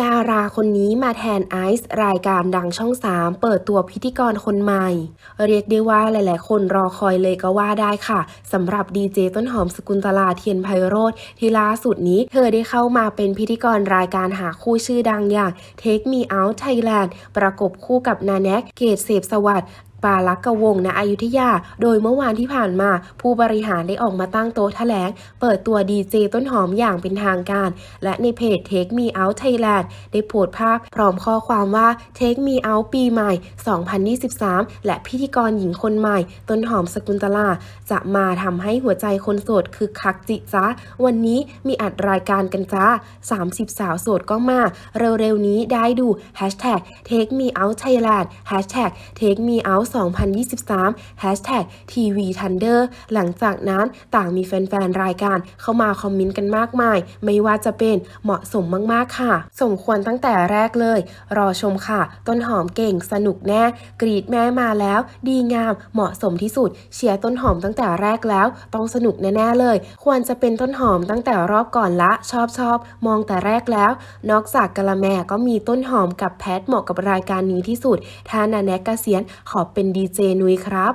ดาราคนนี้มาแทนไอซ์รายการดังช่อง 3 เปิดตัวพิธีกรคนใหม่ เรียกได้ว่าหลาย ๆ คนรอคอยเลยก็ว่าได้ค่ะสำหรับดีเจต้นหอมสกุลตลาเทียนไพโรธที่ล่าสุดนี้ เธอได้เข้ามาเป็นพิธีกรรายการหาคู่ชื่อดังอย่าง Take Me Out Thailand ประกบคู่กับนาแนกเกตเสพสวัสดิ์ ปาลักกวงณอยุธยา โดยเมื่อวานที่ผ่านมา ผู้บริหารได้ออกมาตั้งโต๊ะแถลง เปิดตัวดีเจต้นหอมอย่างเป็นทางการ และในเพจ Take Me Out Thailand ได้โพสต์ภาพพร้อมข้อความว่า Take Me Out ปีใหม่ 2023 และพิธีกรหญิงคนใหม่ ต้นหอมสกุลตลา จะมาทำให้หัวใจคนโสดคือคักจิจ้าวันนี้มีอัดรายการกันจ้า 30 สาวโสดก็มา เร็วๆนี้ได้ดู Hashtag Take Me Out Thailand Hashtag Take Me Out 2023 Hashtag TV Thunder หลังจากนั้นต่างมีแฟนๆ รายการเข้ามาคอมเมนต์กันมากมาย ไม่ว่าจะเป็นเหมาะสมมากๆค่ะ สมควรตั้งแต่แรกเลย รอชมค่ะ ต้นหอมเก่งสนุกแน่ กรีดแม่มาแล้ว ดีงามเหมาะสมที่สุด เชียร์ต้นหอมตั้งแต่แรกแล้ว ต้องสนุกแน่ๆเลย ควรจะเป็นต้นหอมตั้งแต่รอบก่อนละ ชอบชอบมองแต่แรกแล้ว นอกจากกะละแมก็มีต้นหอมกับแพทเหมาะกับรายการนี้ที่สุดถ้านาแนกเกษียณขอเป็นเป็นดีเจนุ้ยครับ